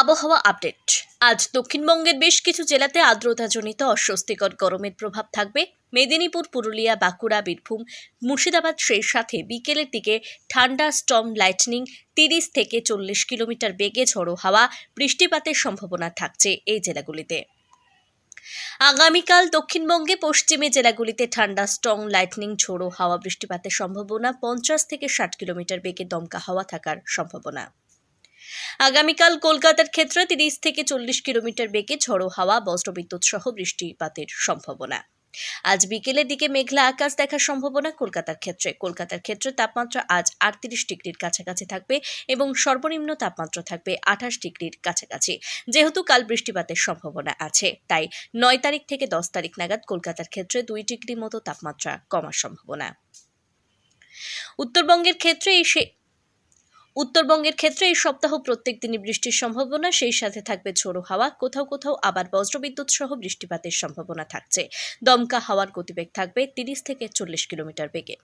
আবহাওয়া আপডেট। আজ দক্ষিণবঙ্গের বেশ কিছু জেলাতে আর্দ্রতাজনিত অস্বস্তিকর গরমের প্রভাব থাকবে। মেদিনীপুর, পুরুলিয়া, বাঁকুড়া, বীরভূম, মুর্শিদাবাদ সেই সাথে বিকেলের দিকে ঠান্ডা, স্টর্ম, লাইটনিং, তিরিশ থেকে চল্লিশ কিলোমিটার বেগে ঝড়ো হাওয়া, বৃষ্টিপাতের সম্ভাবনা থাকছে এই জেলাগুলিতে। আগামীকাল দক্ষিণবঙ্গে পশ্চিমে জেলাগুলিতে ঠান্ডা স্ট্রং লাইটনিং, ঝোড়ো হাওয়া, বৃষ্টিপাতের সম্ভাবনা, পঞ্চাশ থেকে ষাট কিলোমিটার বেগে দমকা হাওয়া থাকার সম্ভাবনা। আগামীকাল কলকাতার ক্ষেত্রে তিরিশ থেকে চল্লিশ কিলোমিটার বেগে ঝড়ো হাওয়া, বজ্রবিদ্যুৎ সহ বৃষ্টিপাতের সম্ভাবনা। আজ বিকেলের দিকে মেঘলা আকাশ দেখার সম্ভাবনা কলকাতার ক্ষেত্রে। কলকাতার ক্ষেত্রে তাপমাত্রা আজ আটত্রিশ ডিগ্রির কাছাকাছি থাকবে এবং সর্বনিম্ন তাপমাত্রা থাকবে আঠাশ ডিগ্রির কাছাকাছি। যেহেতু কাল বৃষ্টিপাতের সম্ভাবনা আছে, তাই নয় তারিখ থেকে দশ তারিখ নাগাদ কলকাতার ক্ষেত্রে দুই ডিগ্রি মতো তাপমাত্রা কমার সম্ভাবনা। উত্তরবঙ্গের ক্ষেত্রে এই সে উত্তরবঙ্গের ক্ষেত্রে এই সপ্তাহ প্রত্যেক দিনই বৃষ্টির সম্ভাবনা, সেই সাথে থাকবে ঝোড়ো হাওয়া। কোথাও কোথাও আবার বজ্রবিদ্যুৎ সহ বৃষ্টিপাতের সম্ভাবনা থাকছে। দমকা হাওয়ার গতিবেগ থাকবে তিরিশ থেকে চল্লিশ কিলোমিটার বেগে।